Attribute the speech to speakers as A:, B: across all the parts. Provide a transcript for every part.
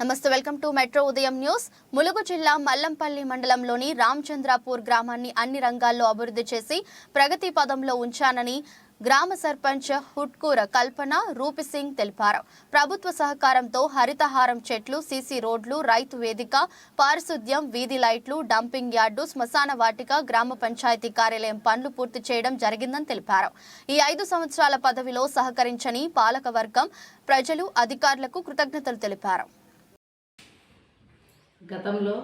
A: నమస్తే welcome to metro ఉదయం news. Mulugu జిల్లా మల్లంపల్లి మండలంలోని రామచంద్రాపూర్ గ్రామాన్ని అన్ని రంగాల్లో అభివృద్ధి చేసి ప్రగతి పదంలో ఉంచానని గ్రామ సర్పంచ్ హుట్కూర కల్పన రూపిసింగ్ తెలిపారు. ప్రభుత్వ సహకారంతో హరితహారం చెట్లు సీసీ రోడ్లు రైతు వేదిక పారిశుద్ధ్యం వీధి లైట్లు డంపింగ్ యార్డు శ్మశాన వాటిక గ్రామ పంచాయతీ కార్యాలయం పనులు పూర్తి చేయడం జరిగిందని తెలిపారు. ఈ ఐదు సంవత్సరాల పదవిలో సహకరించని పాలకవర్గం ప్రజలు అధికారులకు కృతజ్ఞతలు తెలిపారు.
B: గతంలో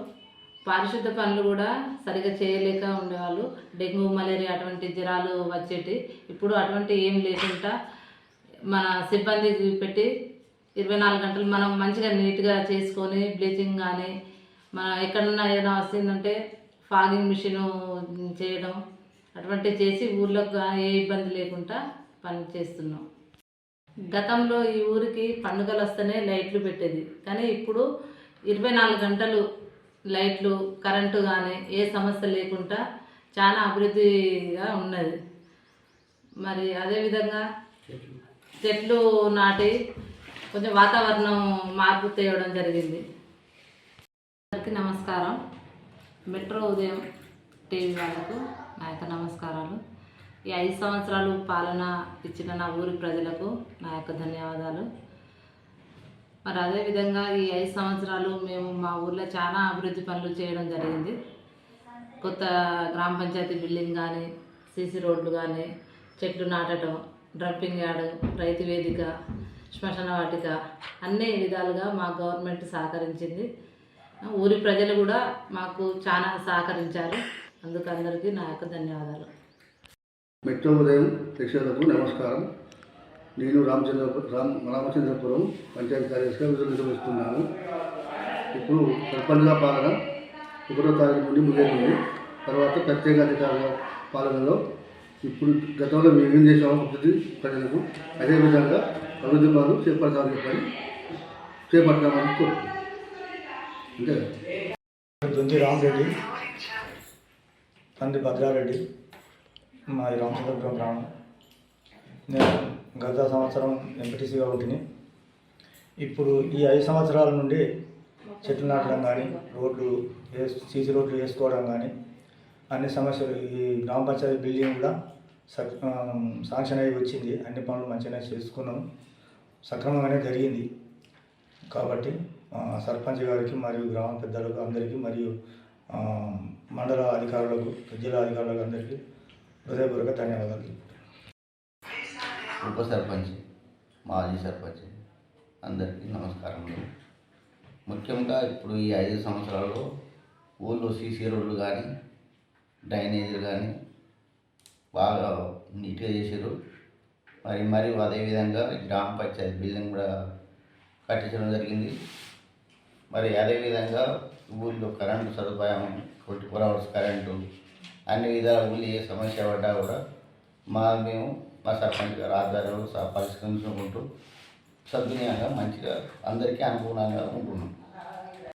B: పారిశుద్ధ పనులు కూడా సరిగా చేయలేక ఉండేవాళ్ళు. డెంగ్యూ మలేరియా అటువంటి జ్వరాలు వచ్చేటి. ఇప్పుడు అటువంటి ఏం లేకుండా మన సిబ్బంది పెట్టి ఇరవై నాలుగు గంటలు మనం మంచిగా నీట్గా చేసుకొని బ్లీచింగ్ కానీ మన ఎక్కడన్నా ఏదైనా వస్తుందంటే ఫాగింగ్ మిషన్ చేయడం అటువంటివి చేసి ఊర్లోకి ఏ ఇబ్బంది లేకుండా పని చేస్తున్నాం. గతంలో ఈ ఊరికి పండుగలు వస్తేనే లైట్లు పెట్టేది. కానీ ఇప్పుడు ఇరవై నాలుగు గంటలు లైట్లు కరెంటు కానీ ఏ సమస్య లేకుండా చాలా అభివృద్ధిగా ఉన్నది. మరి అదేవిధంగా చెట్లు నాటి కొంచెం వాతావరణం మార్పు తేవడం జరిగింది. అందరికీ నమస్కారం. మెట్రో ఉదయం టీవీ వాళ్ళకు నా యొక్క నమస్కారాలు. ఈ ఐదు సంవత్సరాలు పాలన ఇచ్చిన నా ఊరి ప్రజలకు నా యొక్క ధన్యవాదాలు. మరి అదేవిధంగా ఈ ఐదు సంవత్సరాలు మేము మా ఊర్లో చాలా అభివృద్ధి పనులు చేయడం జరిగింది. కొత్త గ్రామ పంచాయతీ బిల్డింగ్ కానీ సీసీ రోడ్లు కానీ చెట్లు నాటడం డ్రంపింగ్ యార్డ్ రైతు వేదిక శ్మశాన వాటిక అన్ని విధాలుగా మా గవర్నమెంట్ సహకరించింది. ఊరి ప్రజలు కూడా మాకు చాలా సహకరించారు. అందుకు అందరికీ నా యొక్క ధన్యవాదాలు.
C: మెట్రో ఉదయం ప్రేక్షకులకు నమస్కారం. నేను రామచంద్రపురం రామ్ రామచంద్రపురం పంచాయతీ కార్యదర్శిగా విధులు నిర్వహిస్తున్నాను. ఇప్పుడు సర్పంచ్గా పాలన ఒకటో తారీఖు నుండి ముగిసింది తర్వాత ప్రత్యేక అధికారుల పాలనలో ఇప్పుడు గతంలో మేము ఏం చేసాము అభివృద్ధి ప్రజలకు అదేవిధంగా అభివృద్ధి పనులు చేపడతామని చెప్పని చేపడతామని కోరుతున్నాను. అంతే
D: దొంతి రామరెడ్డి తండ్రి భద్రారెడ్డి మాది రామచంద్రపురం గ్రామం. నేను గత సంవత్సరం ఎంపీటీసీగా ఉంటుంది ఇప్పుడు ఈ ఐదు సంవత్సరాల నుండి చెట్లు నాటడం కానీ రోడ్లు సీసీ రోడ్లు వేసుకోవడం కానీ అన్ని సమస్యలు ఈ గ్రామ పంచాయతీ బిల్డింగ్ కూడా సక్ శాంక్షన్ అయ్యి వచ్చింది. అన్ని పనులు మంచిగానే చేసుకున్నాం. సక్రమంగానే జరిగింది. కాబట్టి సర్పంచ్ గారికి మరియు గ్రామ పెద్దలకు అందరికీ మరియు మండల అధికారులకు జిల్లా అధికారులకు అందరికీ హృదయపూర్వక ధన్యవాదాలు.
E: ఉప సర్పంచ్ మాజీ సర్పంచ్ అందరికీ నమస్కారములు. ముఖ్యంగా ఇప్పుడు ఈ ఐదు సంవత్సరాల్లో ఊళ్ళో సీసీ రోడ్లు కానీ డ్రైనేజీలు కానీ బాగా నీట్గా చేసారు మరి మరియు అదేవిధంగా గ్రామ పంచాయతీ బిల్డింగ్ కూడా కట్టించడం జరిగింది. మరి అదేవిధంగా ఊళ్ళో కరెంటు సదుపాయం ట్వంటీ ఫోర్ అవర్స్ కరెంటు అన్ని విధాల ఊళ్ళో ఏ సమస్య పడ్డా కూడా మా మేము మా సర్పంచ్ గారు ఆధ్వర్యంలో స- పరిష్కరించుకుంటూ సద్వినియంగా మంచిగా అందరికీ అనుకూలంగా ఉంటున్నాం.